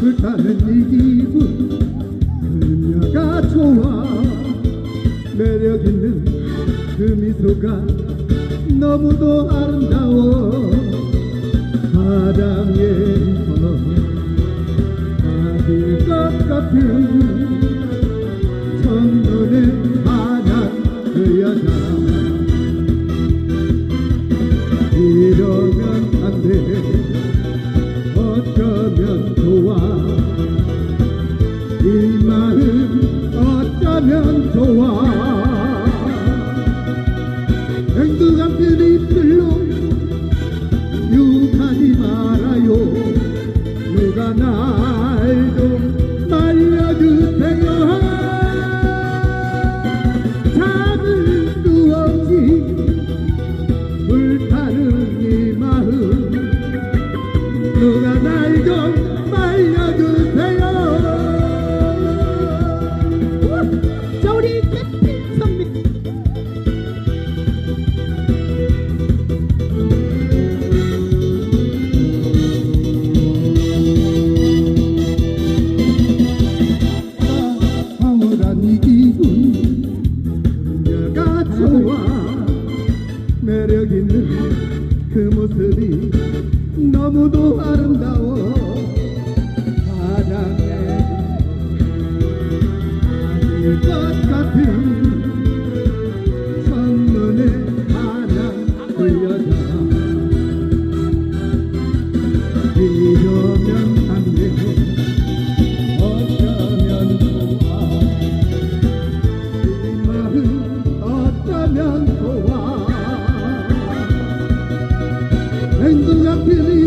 불타는 이 기분 그녀가 좋아 매력 있는 그 미소가 너무도 아름다워. 사랑에 미쳐 아들 것 같은 go up. 그 모습이 너무도 아름다워. believe.